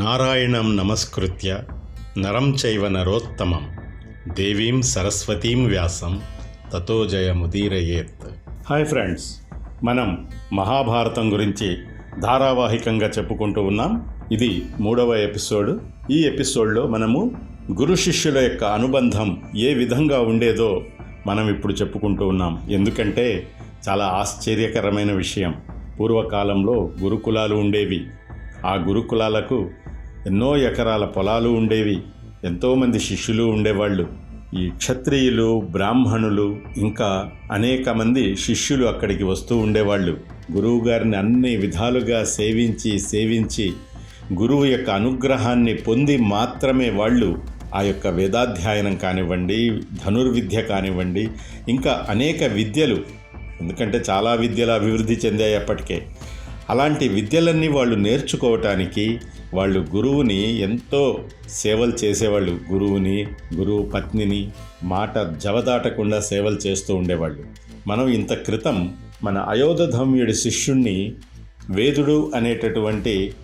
నారాయణం నమస్కృత్య నరం చైవ నరోత్తమం దేవీం సరస్వతీం వ్యాసం తతో జయముదీరయేత్ హాయ్ ఫ్రెండ్స్ మనం మహాభారతం గురించి ధారావాహికంగా చెప్పుకుంటూ ఉన్నాం. ఇది మూడవ ఎపిసోడ్. ఈ ఎపిసోడ్లో మనము గురు శిష్యుల యొక్క అనుబంధం ఏ విధంగా ఉండేదో మనం ఇప్పుడు చెప్పుకుంటూ ఉన్నాం. ఎందుకంటే చాలా ఆశ్చర్యకరమైన విషయం. పూర్వకాలంలో గురుకులాలు ఉండేవి. ఆ గురుకులాలకు ఎన్నో ఎకరాల పొలాలు ఉండేవి. ఎంతోమంది శిష్యులు ఉండేవాళ్ళు. ఈ క్షత్రియులు బ్రాహ్మణులు ఇంకా అనేక మంది శిష్యులు అక్కడికి వస్తూ ఉండేవాళ్ళు. గురువు గారిని అన్ని విధాలుగా సేవించి సేవించి గురువు యొక్క అనుగ్రహాన్ని పొంది మాత్రమే వాళ్ళు ఆ యొక్క వేదాధ్యయనం కానివ్వండి ధనుర్విద్య కానివ్వండి ఇంకా అనేక విద్యలు. ఎందుకంటే చాలా విద్యలు అభివృద్ధి చెందాయి అప్పటికే. అలాంటి విద్యలన్నీ వాళ్ళు నేర్చుకోవటానికి వాళ్ళు గురువుని ఎంతో సేవలు చేసేవాళ్ళు. గురువుని గురువు పత్నిని మాట జవదాటకుండా సేవలు చేస్తూ ఉండేవాళ్ళు. మనం ఇంత క్రితం మన అయోధధమ్యుడి శిష్యుణ్ణి వేదుడు అనేటటువంటి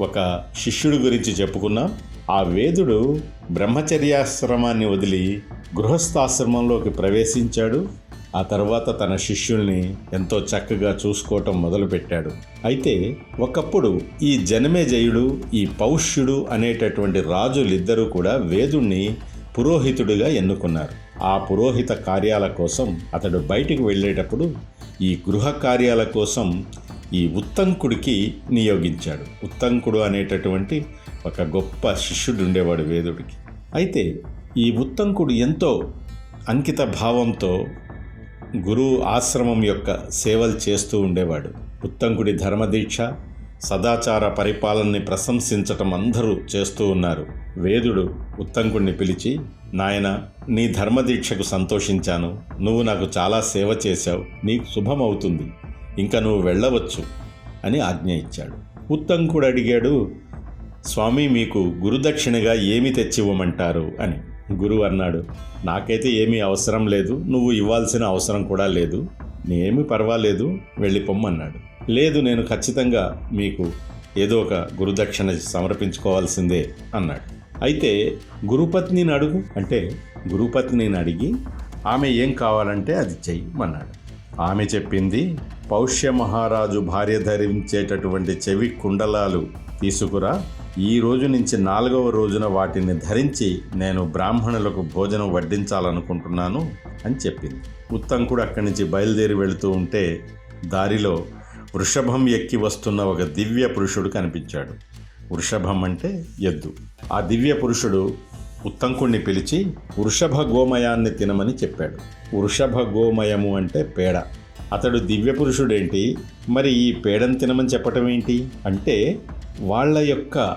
ఒక శిష్యుడి గురించి చెప్పుకున్నాం. ఆ వేదుడు బ్రహ్మచర్యాశ్రమాన్ని వదిలి గృహస్థాశ్రమంలోకి ప్రవేశించాడు. ఆ తర్వాత తన శిష్యుల్ని ఎంతో చక్కగా చూసుకోవటం మొదలుపెట్టాడు. అయితే ఒకప్పుడు ఈ జనమేజయుడు ఈ పౌష్యుడు అనేటటువంటి రాజులిద్దరూ కూడా వేదుణ్ణి పురోహితుడిగా ఎన్నుకున్నారు. ఆ పురోహిత కార్యాల కోసం అతడు బయటికి వెళ్ళేటప్పుడు ఈ గృహ కార్యాల కోసం ఈ ఉత్తంకుడికి నియోగించాడు. ఉత్తంకుడు అనేటటువంటి ఒక గొప్ప శిష్యుడు ఉండేవాడు వేదుడికి. అయితే ఈ ఉత్తంకుడు ఎంతో అంకిత భావంతో గురువు ఆశ్రమం యొక్క సేవలు చేస్తూ ఉండేవాడు. ఉత్తంకుడి ధర్మదీక్ష సదాచార పరిపాలనని ప్రశంసించటం అందరూ చేస్తూ ఉన్నారు. వేదుడు ఉత్తంకుడిని పిలిచి నాయన నీ ధర్మదీక్షకు సంతోషించాను. నువ్వు నాకు చాలా సేవ చేశావు. నీకు శుభమవుతుంది. ఇంకా నువ్వు వెళ్ళవచ్చు అని ఆజ్ఞ ఇచ్చాడు. ఉత్తంకుడు అడిగాడు స్వామి మీకు గురుదక్షిణగా ఏమి తెచ్చివ్వమంటారు? అని. గురువు అన్నాడు నాకైతే ఏమీ అవసరం లేదు నువ్వు ఇవ్వాల్సిన అవసరం కూడా లేదు. నేమి పర్వాలేదు వెళ్ళిపోమ్మన్నాడు. లేదు నేను ఖచ్చితంగా మీకు ఏదో ఒక గురుదక్షిణ సమర్పించుకోవాల్సిందే అన్నాడు. అయితే గురుపత్నిని అడుగు అంటే గురుపత్నిని అడిగి ఆమె ఏం కావాలంటే అది చెయ్యమన్నాడు. ఆమె చెప్పింది పౌష్య మహారాజు భార్య ధరించేటటువంటి చెవి కుండలాలు తీసుకురా ఈ రోజు నుంచి నాలుగవ రోజున వాటిని ధరించి నేను బ్రాహ్మణులకు భోజనం వడ్డించాలనుకుంటున్నాను అని చెప్పింది. ఉత్తంకుడు అక్కడి నుంచి బయలుదేరి వెళుతూ ఉంటే దారిలో వృషభం ఎక్కి వస్తున్న ఒక దివ్య పురుషుడు కనిపించాడు. వృషభం అంటే ఎద్దు. ఆ దివ్య పురుషుడు ఉత్తంకుణ్ణి పిలిచి వృషభ గోమయాన్ని తినమని చెప్పాడు. వృషభ గోమయము అంటే పేడ. అతడు దివ్య పురుషుడేంటి? మరి ఈ పేడను తినమని చెప్పటం ఏంటి? అంటే వాళ్ళ యొక్క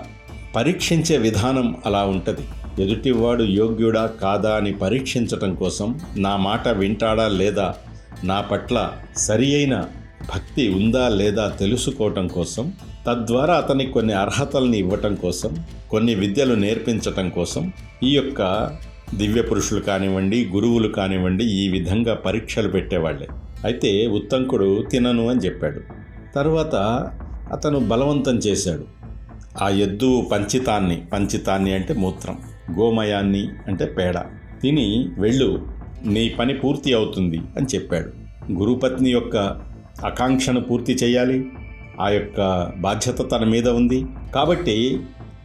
పరీక్షించే విధానం అలా ఉంటుంది. ఎదుటివాడు యోగ్యుడా కాదా అని పరీక్షించటం కోసం నా మాట వింటాడా లేదా నా పట్ల సరి అయిన భక్తి ఉందా లేదా తెలుసుకోవటం కోసం తద్వారా అతనికి కొన్ని అర్హతల్ని ఇవ్వటం కోసం కొన్ని విద్యలు నేర్పించటం కోసం ఈ యొక్క దివ్య పురుషులు కానివ్వండి గురువులు కానివ్వండి ఈ విధంగా పరీక్షలు పెట్టేవాళ్ళే. అయితే ఉత్తంకుడు తినను అని చెప్పాడు. తర్వాత అతను బలవంతం చేశాడు. ఆ ఎద్దు పంచితాన్ని పంచితాన్ని అంటే మూత్రం గోమయాన్ని అంటే పేడ. తిని వెళ్ళు నీ పని పూర్తి అవుతుంది అని చెప్పాడు. గురుపత్ని యొక్క ఆకాంక్షను పూర్తి చేయాలి. ఆ యొక్క బాధ్యత తన మీద ఉంది. కాబట్టి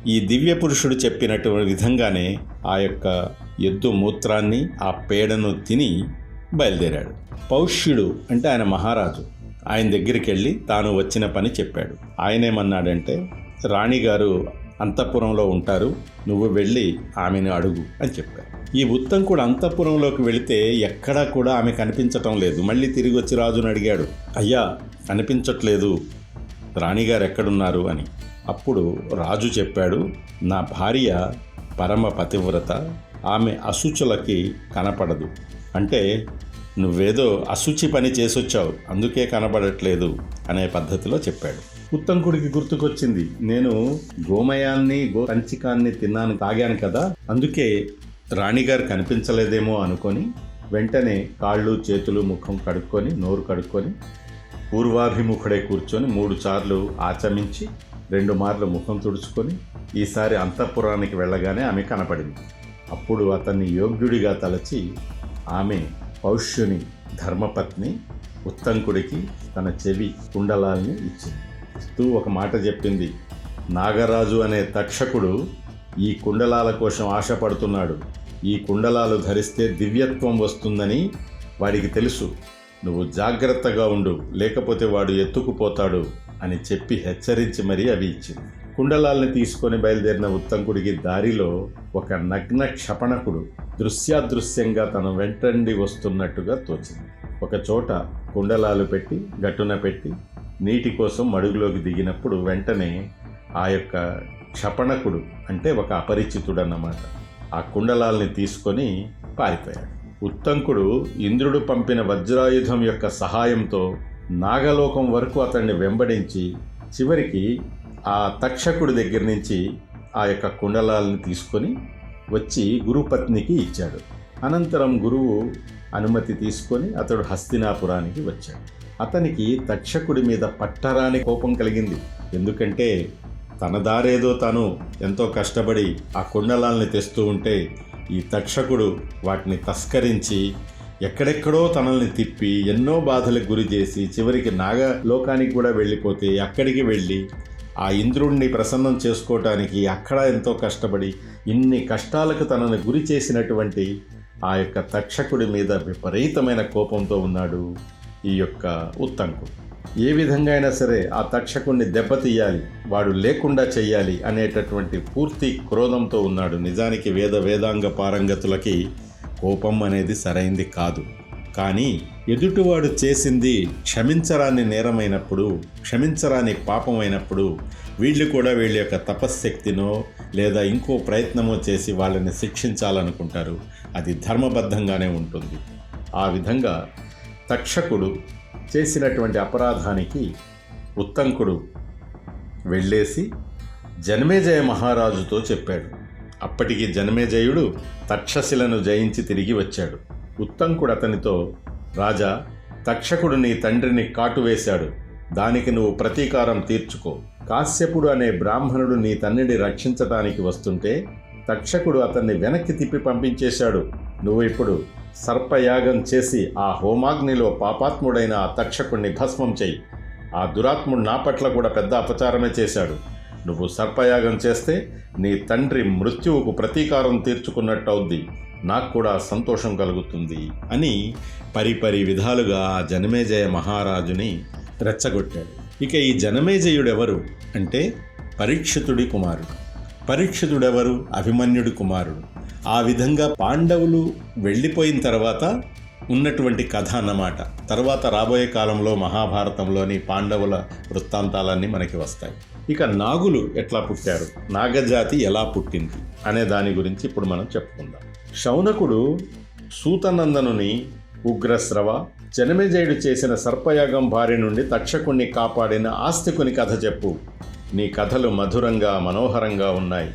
ఈ దివ్య పురుషుడు చెప్పినటువంటి విధంగానే ఆ యొక్క ఎద్దు మూత్రాన్ని ఆ పేడను తిని బయలుదేరాడు. పౌష్యుడు అంటే ఆయన మహారాజు. ఆయన దగ్గరికి వెళ్ళి తాను వచ్చిన పని చెప్పాడు. ఆయనేమన్నాడంటే రాణిగారు అంతఃపురంలో ఉంటారు నువ్వు వెళ్ళి ఆమెను అడుగు అని చెప్పారు. ఈ ఉత్తంకుడు అంతఃపురంలోకి వెళితే ఎక్కడా కూడా ఆమె కనిపించటం లేదు. మళ్ళీ తిరిగి వచ్చి రాజును అడిగాడు అయ్యా కనిపించట్లేదు. రాణిగారు ఎక్కడున్నారు? అని. అప్పుడు రాజు చెప్పాడు నా భార్య పరమ పతివ్రత ఆమె అశుచులకి కనపడదు. అంటే నువ్వేదో అశుచి పని చేసొచ్చావు అందుకే కనబడట్లేదు అనే పద్ధతిలో చెప్పాడు. ఉత్తంకుడికి గుర్తుకొచ్చింది నేను గోమయాన్ని గో పంచికాన్ని తిన్నాను తాగాను కదా అందుకే రాణిగారు కనిపించలేదేమో అనుకొని వెంటనే కాళ్ళు చేతులు ముఖం కడుక్కొని నోరు కడుక్కొని పూర్వాభిముఖుడే కూర్చొని మూడు సార్లు ఆచమించి రెండు మార్లు ముఖం తుడుచుకొని ఈసారి అంతఃపురానికి వెళ్ళగానే ఆమె కనపడింది. అప్పుడు అతన్ని యోగ్యుడిగా తలచి ఆమె పౌష్యుని ధర్మపత్ని ఉత్తంకుడికి తన చెవి కుండలాల్ని ఇచ్చింది. ఇస్తూ ఒక మాట చెప్పింది నాగరాజు అనే తక్షకుడు ఈ కుండలాల కోసం ఆశపడుతున్నాడు. ఈ కుండలాలు ధరిస్తే దివ్యత్వం వస్తుందని వాడికి తెలుసు. నువ్వు జాగ్రత్తగా ఉండు లేకపోతే వాడు ఎత్తుకుపోతాడు అని చెప్పి హెచ్చరించి మరీ అవి ఇచ్చింది. కుండలాల్ని తీసుకొని బయలుదేరిన ఉత్తంకుడికి దారిలో ఒక నగ్న క్షపణకుడు దృశ్యాదృశ్యంగా తన వెంటండి వస్తున్నట్టుగా తోచింది. ఒక చోట కుండలాలు పెట్టి గట్టున పెట్టి నీటి కోసం మడుగులోకి దిగినప్పుడు వెంటనే ఆ యొక్క క్షపణకుడు అంటే ఒక అపరిచితుడు అన్నమాట ఆ కుండలాల్ని తీసుకొని పారిపోయాడు. ఉత్తంకుడు ఇంద్రుడు పంపిన వజ్రాయుధం యొక్క సహాయంతో నాగలోకం వరకు అతన్ని వెంబడించి చివరికి ఆ తక్షకుడి దగ్గర నుంచి ఆ యొక్క కుండలాలను తీసుకొని వచ్చి గురుపత్నికి ఇచ్చాడు. అనంతరం గురువు అనుమతి తీసుకొని అతడు హస్తినాపురానికి వచ్చాడు. అతనికి తక్షకుడి మీద పట్టరాని కోపం కలిగింది. ఎందుకంటే తన దారేదో తాను ఎంతో కష్టపడి ఆ కుండలాల్ని తెస్తూ ఉంటే ఈ తక్షకుడు వాటిని తస్కరించి ఎక్కడెక్కడో తనల్ని తిప్పి ఎన్నో బాధలకు గురి చేసి చివరికి నాగలోకానికి కూడా వెళ్ళిపోతే అక్కడికి వెళ్ళి ఆ ఇంద్రుణ్ణి ప్రసన్నం చేసుకోవటానికి అక్కడ ఎంతో కష్టపడి ఇన్ని కష్టాలకు తనను గురి చేసినటువంటి ఆ యొక్క తక్షకుడి మీద విపరీతమైన కోపంతో ఉన్నాడు ఈ యొక్క ఉత్తంకుడు ఏ విధంగా అయినా సరే ఆ తక్షకుణ్ణి దెబ్బతీయాలి వాడు లేకుండా చెయ్యాలి అనేటటువంటి పూర్తి క్రోధంతో ఉన్నాడు. నిజానికి వేద వేదాంగ పారంగతులకి కోపం అనేది సరైంది కాదు. కానీ ఎదుటివాడు చేసింది క్షమించరాని నేరమైనప్పుడు క్షమించరాని పాపమైనప్పుడు వీళ్ళు కూడా వీళ్ళ యొక్క తపశ్శక్తినో లేదా ఇంకో ప్రయత్నమో చేసి వాళ్ళని శిక్షించాలనుకుంటారు. అది ధర్మబద్ధంగానే ఉంటుంది. ఆ విధంగా తక్షకుడు చేసినటువంటి అపరాధానికి ఉత్తంకుడు వెళ్ళేసి జనమేజయ మహారాజుతో చెప్పాడు. అప్పటికి జనమేజయుడు తక్షశిలను జయించి తిరిగి వచ్చాడు. ఉత్తంకుడు అతనితో రాజా తక్షకుడు నీ తండ్రిని కాటువేశాడు దానికి నువ్వు ప్రతీకారం తీర్చుకో. కాశ్యపుడు అనే బ్రాహ్మణుడు నీ తన్నిని రక్షించటానికి వస్తుంటే తక్షకుడు అతన్ని వెనక్కి తిప్పి పంపించేశాడు. నువ్వు ఇప్పుడు సర్పయాగం చేసి ఆ హోమాగ్నిలో పాపాత్ముడైన ఆ తక్షకుణ్ణి భస్మం చెయ్యి. ఆ దురాత్ముడు నా పట్ల కూడా పెద్ద అపచారమే చేశాడు. నువ్వు సర్పయాగం చేస్తే నీ తండ్రి మృత్యువుకు ప్రతీకారం తీర్చుకున్నట్టు అవుద్ది నాకు కూడా సంతోషం కలుగుతుంది అని పరిపరి విధాలుగా ఆ జనమేజయ మహారాజుని రెచ్చగొట్టాడు. ఇక ఈ జనమేజయుడెవరు అంటే పరీక్షితుడి కుమారుడు. పరీక్షితుడెవరు? అభిమన్యుడి కుమారుడు. ఆ విధంగా పాండవులు వెళ్ళిపోయిన తర్వాత ఉన్నటువంటి కథ అన్నమాట. తర్వాత రాబోయే కాలంలో మహాభారతంలోని పాండవుల వృత్తాంతాలన్నీ మనకి వస్తాయి. ఇక నాగులు ఎట్లా పుట్టారు? నాగజాతి ఎలా పుట్టింది? అనే దాని గురించి ఇప్పుడు మనం చెప్పుకుందాం. శౌనకుడు సూతనందనుని ఉగ్రస్రవ జనమేజయుడు చేసిన సర్పయాగం భారి నుండి తక్షకుణ్ణి కాపాడిన ఆస్తికుని కథ చెప్పు. నీ కథలు మధురంగా మనోహరంగా ఉన్నాయి.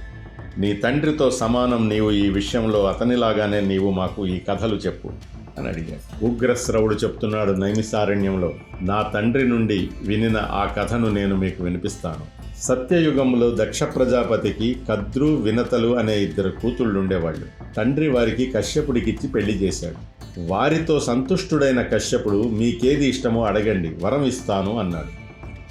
నీ తండ్రితో సమానం నీవు ఈ విషయంలో అతనిలాగానే నీవు మాకు ఈ కథలు చెప్పు అని అడిగాడు. ఉగ్రశ్రవుడు చెప్తున్నాడు నైమిసారణ్యంలో నా తండ్రి నుండి వినిన ఆ కథను నేను మీకు వినిపిస్తాను. సత్యయుగంలో దక్ష ప్రజాపతికి కద్రు వినతలు అనే ఇద్దరు కూతుళ్ళు ఉండేవాళ్ళు తండ్రి వారికి కశ్యపుడికిచ్చి పెళ్ళి చేశాడు. వారితో సంతుష్టుడైన కశ్యపుడు మీకేది ఇష్టమో అడగండి వరం ఇస్తాను అన్నాడు.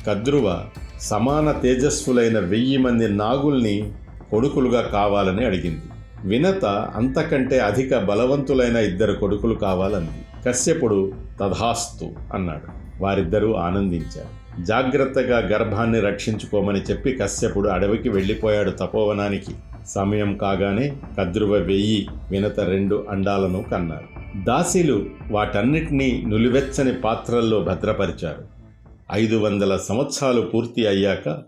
కద్రువ సమాన తేజస్సులైన వెయ్యి మంది నాగుల్ని కొడుకులుగా కావాలని అడిగింది. వినత అంతకంటే అధిక బలవంతులైన ఇద్దరు కొడుకులు కావాలంది. కశ్యపుడు తథాస్తు అన్నాడు. వారిద్దరూ ఆనందించారు. జాగ్రత్తగా గర్భాన్ని రక్షించుకోమని చెప్పి కశ్యపుడు అడవికి వెళ్ళిపోయాడు తపోవనానికి. సమయం కాగానే కద్రువ వెయ్యి వినత రెండు అండాలను కన్నారు. దాసీలు వాటన్నిటినీ నులివెచ్చని పాత్రల్లో భద్రపరిచారు. ఐదు వందల సంవత్సరాలు పూర్తి అయ్యాక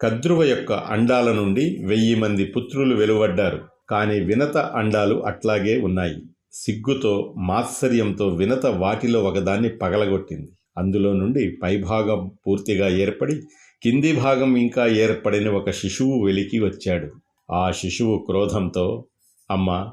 కద్రువ యొక్క అండాల నుండి వెయ్యి మంది పుత్రులు వెలువడ్డారు. కానీ వినత అండాలు అట్లాగే ఉన్నాయి. సిగ్గుతో మాత్సర్యంతో వినత వాటిలో ఒకదాన్ని పగలగొట్టింది. అందులో నుండి పైభాగం పూర్తిగా ఏర్పడి కింది భాగం ఇంకా ఏర్పడిన ఒక శిశువు వెలికి వచ్చాడు. ఆ శిశువు క్రోధంతో అమ్మ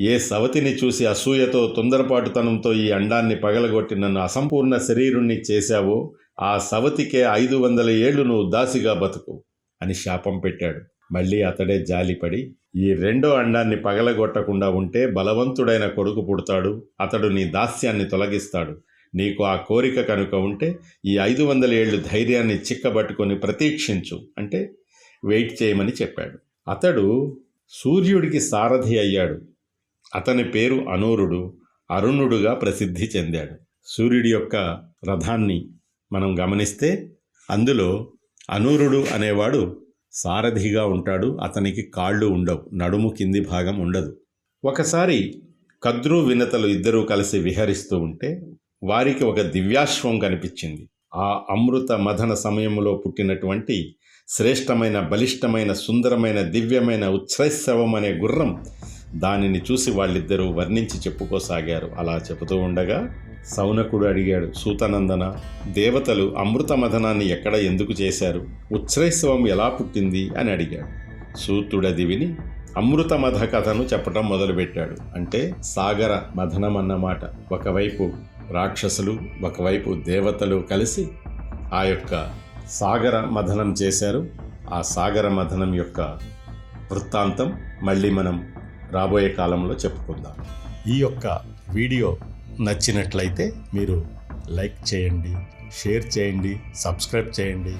ఏ సవతిని చూసి అసూయతో తొందరపాటుతనంతో ఈ అండాన్ని పగలగొట్టి నన్ను అసంపూర్ణ శరీరుణ్ణి చేశావో ఆ సవతికే ఐదు వందల ఏళ్ళు నువ్వు దాసిగా బతుకు అని శాపం పెట్టాడు. మళ్ళీ అతడే జాలిపడి ఈ రెండో అండాన్ని పగలగొట్టకుండా ఉంటే బలవంతుడైన కొడుకు పుడతాడు అతడు నీ దాస్యాన్ని తొలగిస్తాడు. నీకు ఆ కోరిక కనుక ఉంటే ఈ ఐదు వందల ఏళ్ళు ధైర్యాన్ని చిక్కబట్టుకొని ప్రతీక్షించు. అంటే వెయిట్ చేయమని చెప్పాడు. అతడు సూర్యుడికి సారథి అయ్యాడు. అతని పేరు అనూరుడు. అరుణుడుగా ప్రసిద్ధి చెందాడు. సూర్యుడి యొక్క రథాన్ని మనం గమనిస్తే అందులో అనూరుడు అనేవాడు సారథిగా ఉంటాడు. అతనికి కాళ్ళు ఉండవు. నడుము కింది భాగం ఉండదు. ఒకసారి కద్రు వినతలు ఇద్దరూ కలిసి విహరిస్తూ ఉంటే వారికి ఒక దివ్యాశ్వం కనిపించింది. ఆ అమృత మథన సమయంలో పుట్టినటువంటి శ్రేష్టమైన బలిష్టమైన సుందరమైన దివ్యమైన ఉచ్ఛ్రైశవం అనే గుర్రం దానిని చూసి వాళ్ళిద్దరూ వర్ణించి చెప్పుకోసాగారు. అలా చెబుతూ ఉండగా సౌనకుడు అడిగాడు సూతనందన దేవతలు అమృత మథనాన్ని ఎక్కడ ఎందుకు చేశారు? ఉచ్ఛ్రైశవం ఎలా పుట్టింది? అని అడిగాడు. సూతుడది విని అమృత మథ కథను చెప్పటం మొదలుపెట్టాడు. అంటే సాగర మథనం అన్నమాట ఒకవైపు రాక్షసులు ఒకవైపు దేవతలు కలిసి ఆ యొక్క సాగర మథనం చేశారు. ఆ సాగర మథనం యొక్క వృత్తాంతం మళ్ళీ మనం రాబోయే కాలంలో చెప్పుకుందాం. ఈ యొక్క వీడియో నచ్చినట్లయితే మీరు లైక్ చేయండి షేర్ చేయండి సబ్స్క్రైబ్ చేయండి.